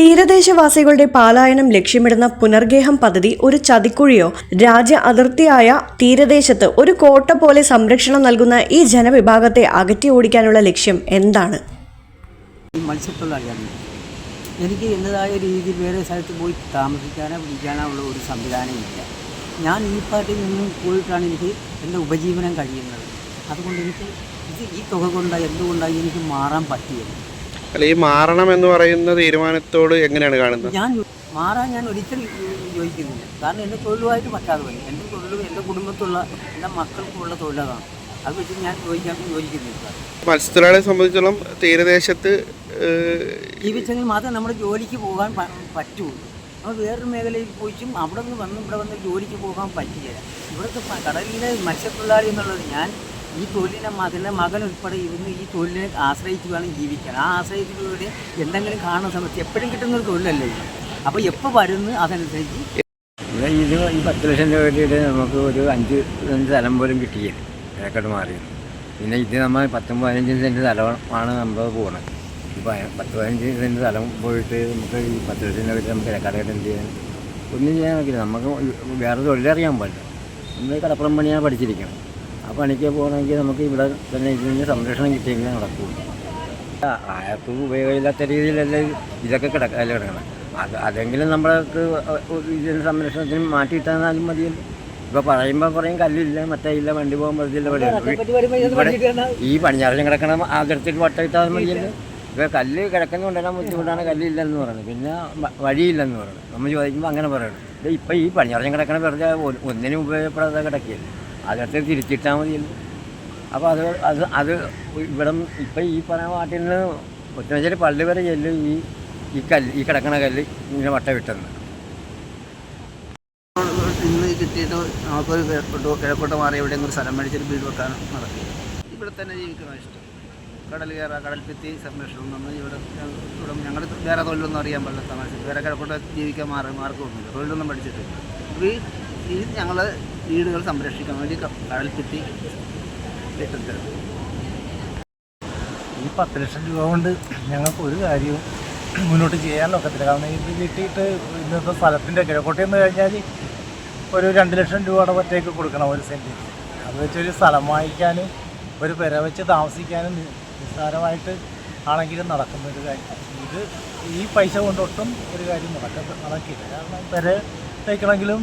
തീരദേശവാസികളുടെ പാലായനം ലക്ഷ്യമിടുന്ന പുനർഗേഹം പദ്ധതി ഒരു ചതിക്കുഴിയോ രാജ്യ അതിർത്തിയായ തീരദേശത്ത് ഒരു കോട്ട പോലെ സംരക്ഷണം നൽകുന്ന ഈ ജനവിഭാഗത്തെ അകറ്റി ഓടിക്കാനുള്ള ലക്ഷ്യം എന്താണ്? എനിക്ക് എന്നതായ രീതിയിൽ വേറെ സ്ഥലത്ത് പോയി താമസിക്കാനോ പിടിക്കാനോ ഉള്ള ഒരു സംവിധാനമില്ല. ഞാൻ ഈ പാർട്ടിയിൽ നിന്നും പോയിട്ടാണ് എനിക്ക് എന്റെ ഉപജീവനം കഴിയുന്നത്. അതുകൊണ്ട് എനിക്ക് ഇത് ഈ തുക കൊണ്ടാണ് എന്തുകൊണ്ടാണ് എനിക്ക് മാറാൻ പറ്റിയത്? അല്ല ഈ മാറണം എന്ന് പറയുന്ന തീരുമാനത്തോട് എങ്ങനെയാണ് കാണുന്നത്? ഞാൻ മാറാൻ ഞാൻ ഒരിക്കലും യോജിക്കുന്നില്ല. കാരണം എന്റെ തൊഴിലുമായിട്ട് പറ്റാതെ വരും എന്റെ തൊഴിലും എന്റെ കുടുംബത്തുള്ള എന്റെ മക്കൾക്കുള്ള തൊഴിലതാണ് അത് വെച്ച് ഞാൻ യോജിക്കാൻ യോജിക്കുന്നില്ല. മത്സ്യത്തൊഴിലാളിയെ സംബന്ധിച്ചോളം തീരദേശത്ത് ജീവിച്ചെങ്കിൽ മാത്രമേ നമ്മുടെ ജോലിക്ക് പോകാൻ പറ്റുള്ളൂ. നമ്മൾ വേറൊരു മേഖലയിൽ പോയിട്ടും അവിടെ നിന്ന് വന്ന് ഇവിടെ വന്ന് ജോലിക്ക് പോകാൻ പറ്റില്ല. ഇവിടുത്തെ കടലിലെ മത്സ്യത്തൊഴിലാളി എന്നുള്ളത് ഞാൻ ഈ തൊഴിലിനെ മകനെ മകൻ ഉൾപ്പെടെ ഇരുന്ന് ഈ തൊഴിലിനെ ആശ്രയിച്ച് വേണം ജീവിക്കാൻ. ആ ആശ്രയിച്ചിലൂടെ എന്തെങ്കിലും കാണുന്ന സമയത്ത് എപ്പോഴും കിട്ടുന്ന ഒരു തൊഴിലല്ലേ അപ്പോൾ എപ്പോൾ വരുന്നു അതനുസരിച്ച്? ഇവിടെ ഇത് ഈ പത്ത് ലക്ഷം രൂപ കിട്ടിയിട്ട് നമുക്ക് ഒരു അഞ്ച് അഞ്ച് സ്ഥലം പോലും കിട്ടിയില്ല. കിഴക്കോട്ട് മാറി. പിന്നെ ഇത് നമ്മൾ പത്തും പതിനഞ്ചും സെന്റ് സ്ഥലമാണ് നമ്മൾ പോകുന്നത് ഈ പ- പത്ത് പതിനഞ്ച് സെന്റ് സ്ഥലം പോയിട്ട് നമുക്ക് ഈ പത്ത് ലക്ഷം രൂപ നമുക്ക് കിഴക്കാടായിട്ട് എന്ത് ചെയ്യാൻ? ഒന്നും ചെയ്യാൻ നോക്കില്ല നമുക്ക് വേറെ തൊഴിലറിയാൻ പാടില്ല. നമ്മൾ കടപ്പുറം പണിയാണ് പഠിച്ചിരിക്കണം ആ പണിക്ക് പോകണമെങ്കിൽ നമുക്ക് ഇവിടെ തന്നെ ഇതിന് സംരക്ഷണം കിട്ടിയെങ്കിലേ നടക്കുകയുള്ളൂ ആർക്കും ഉപയോഗമില്ലാത്ത രീതിയിലല്ല ഇതൊക്കെ കിടക്ക അല്ല കിടക്കണം? അത് അതെങ്കിലും നമ്മൾക്ക് ഇതിന് സംരക്ഷണത്തിന് മാറ്റി കിട്ടാന്നാലും മതിയല്ലോ. ഇപ്പോൾ പറയുമ്പോൾ പറയും കല്ലില്ല മറ്റേ ഇല്ല വണ്ടി പറ്റില്ല ഇവിടെ ഈ പടിഞ്ഞാറിലും കിടക്കണം അതിർത്തിൽ വട്ട ഇട്ടാൽ മതിയല്ലോ ഇപ്പോൾ കല്ല് കിടക്കുന്നുണ്ടെല്ലാം ബുദ്ധിമുട്ടാണ്. കല്ലില്ലെന്ന് പറയുന്നത് പിന്നെ വഴിയില്ലെന്ന് പറയുന്നത് നമ്മൾ ചോദിക്കുമ്പോൾ അങ്ങനെ പറയണം. ഇപ്പം ഈ പണിയറിഞ്ഞ് കിടക്കണ വെറുതെ ഒന്നിനും ഉപയോഗപ്പെടാതെ കിടക്കില്ല. അതിർത്തിൽ തിരിച്ചിട്ടാൽ മതിയല്ലോ. അപ്പോൾ അത് അത് അത് ഇവിടെ ഇപ്പം ഈ പറയുന്ന പാട്ടിൽ നിന്ന് ഒറ്റമശ്ശേരി പള്ളി വരെ ചെല്ലും ഈ ഈ കല്ല് ഈ കിടക്കണ കല്ല് ഇങ്ങനെ വട്ട വിട്ടെന്ന് ഇന്ന് കിട്ടിയിട്ട് നമുക്കൊരു കിഴക്കോട്ട് കിഴക്കോട്ട് മാറി എവിടെയെങ്കിലും ഒരു സ്ഥലം മേടിച്ചൊരു വീട് വെക്കാൻ നടക്കുക ഇവിടെ തന്നെ ജീവിക്കണം ഇഷ്ടം? കടൽ കയറുക കടൽ പിത്തി സംരക്ഷണം. നമ്മൾ ഇവിടെ ഇവിടെ ഞങ്ങൾ വേറെ തൊഴിലൊന്നും അറിയാൻ പാടില്ല താമസിച്ച് വേറെ കിഴക്കോട്ട് ജീവിക്കാൻ മാറി മാർക്കൊന്നുമില്ല തൊഴിലൊന്നും പഠിച്ചിട്ടില്ല ഈ ഞങ്ങൾ വീടുകൾ സംരക്ഷിക്കാൻ വേണ്ടി ക- കടൽ ഭിത്തി ഈ പത്ത് ലക്ഷം രൂപ കൊണ്ട് ഞങ്ങൾക്ക് ഒരു കാര്യവും മുന്നോട്ട് ചെയ്യാൻ ഒക്കത്തില്ല. കാരണം ഇത് കിട്ടിയിട്ട് ഇന്നത്തെ സ്ഥലത്തിന്റെ കിഴക്കോട്ടയിൽ എന്ന് കഴിഞ്ഞാൽ ഒരു രണ്ട് ലക്ഷം രൂപയുടെ ഒറ്റയ്ക്ക് കൊടുക്കണം ഒരു സെന്റിന്. അത് വെച്ചൊരു സ്ഥലം വാങ്ങിക്കാനും ഒരു പെര വെച്ച് താമസിക്കാനും നിസ്സാരമായിട്ട് ആണെങ്കിലും നടക്കുന്ന ഒരു കാര്യം. ഇത് ഈ പൈസ കൊണ്ടൊട്ടും ഒരു കാര്യം നടക്ക നടക്കില്ല കാരണം പെര തയ്ക്കണമെങ്കിലും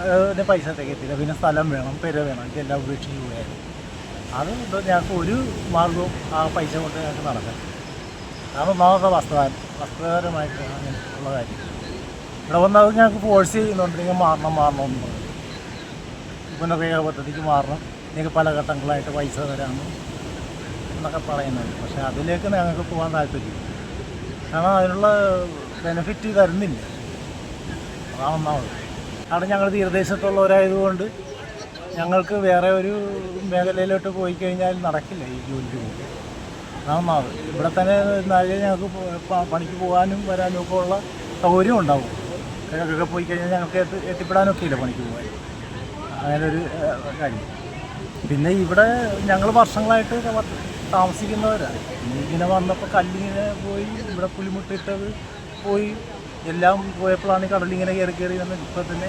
അതിന്റെ പൈസ തികയത്തില്ല പിന്നെ സ്ഥലം വേണം പെര വേണം ഇതെല്ലാം ഉപേക്ഷിച്ച് പോയാലും അത് ഞങ്ങൾക്ക് ഒരു മാർഗവും ആ പൈസ കൊണ്ട് ഞങ്ങൾക്ക് നടക്കാം കാരണം ഒന്നാമത്തെ വസ്ത്രം വസ്തുപരമായിട്ട് അങ്ങനെ ഉള്ള കാര്യം. ഇവിടെ വന്ന് അത് ഞങ്ങൾക്ക് ഫോഴ്സ് ചെയ്യുന്നുണ്ട്. നിങ്ങൾ മാറണം മാറണം എന്ന് പറഞ്ഞു. പുനർവേഗ പദ്ധതിക്ക് മാറണം. നിങ്ങൾക്ക് പല ഘട്ടങ്ങളായിട്ട് പൈസ തരാമെന്ന് എന്നൊക്കെ പറയുന്നുണ്ട്. പക്ഷേ അതിലേക്ക് ഞങ്ങൾക്ക് പോകാൻ താല്പര്യമില്ല. കാരണം അതിനുള്ള ബെനിഫിറ്റ് തരുന്നില്ല. അതാണ് ഒന്നാമത് കാരണം ഞങ്ങൾ തീരദേശത്തുള്ളവരായതുകൊണ്ട് ഞങ്ങൾക്ക് വേറെ ഒരു മേഖലയിലോട്ട് പോയി കഴിഞ്ഞാൽ നടക്കില്ല ഈ ജോലിക്ക് പോകും അതാണ് ഒന്നാമത് ഇവിടെ തന്നെ നിന്നാലേ ഞങ്ങൾക്ക് പണിക്ക് പോകാനും വരാനും ഒക്കെ ഉള്ള സൗകര്യം ഉണ്ടാവും. കിഴക്കൊക്കെ പോയി കഴിഞ്ഞാൽ ഞങ്ങൾക്ക് എത്തി എത്തിപ്പെടാനൊക്കെ ഇല്ല പണിക്ക് പോകാൻ. അങ്ങനെ ഒരു കാര്യം. പിന്നെ ഇവിടെ ഞങ്ങൾ വർഷങ്ങളായിട്ട് താമസിക്കുന്നവരാണ്. ഇങ്ങനെ വന്നപ്പോൾ കല്ലിങ്ങനെ പോയി ഇവിടെ പുലിമുട്ടിട്ടത് പോയി. എല്ലാം പോയപ്പോഴാണ് ഈ കടലിങ്ങനെ കയറി കയറി വന്ന് ഇപ്പോൾ തന്നെ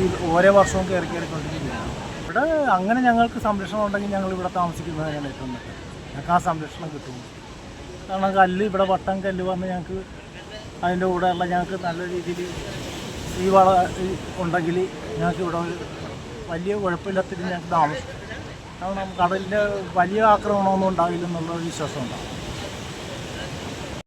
ഈ ഓരോ വർഷവും കയറി കയറിക്കൊണ്ടിരിക്കുകയാണ് ഇവിടെ അങ്ങനെ ഞങ്ങൾക്ക് സംരക്ഷണം ഉണ്ടെങ്കിൽ ഞങ്ങൾ ഇവിടെ താമസിക്കുന്നതാണ് ഏറ്റവും നല്ലത്. ഞങ്ങൾക്ക് ആ സംരക്ഷണം കിട്ടും. കാരണം കല്ല് ഇവിടെ വട്ടം കല്ല് വന്ന് ഞങ്ങൾക്ക് അതിന്റെ കൂടെയുള്ള ഞങ്ങൾക്ക് നല്ല രീതിയിൽ ഈ വള ഉണ്ടെങ്കിൽ ഞങ്ങൾക്ക് ഇവിടെ ഒരു വലിയ കുഴപ്പമില്ലാത്ത ഞങ്ങൾക്ക് താമസിക്കും. കാരണം കടലിന്റെ വലിയ ആക്രമണമൊന്നും ഉണ്ടാവില്ലെന്നുള്ള വിശ്വാസം ഉണ്ടാകും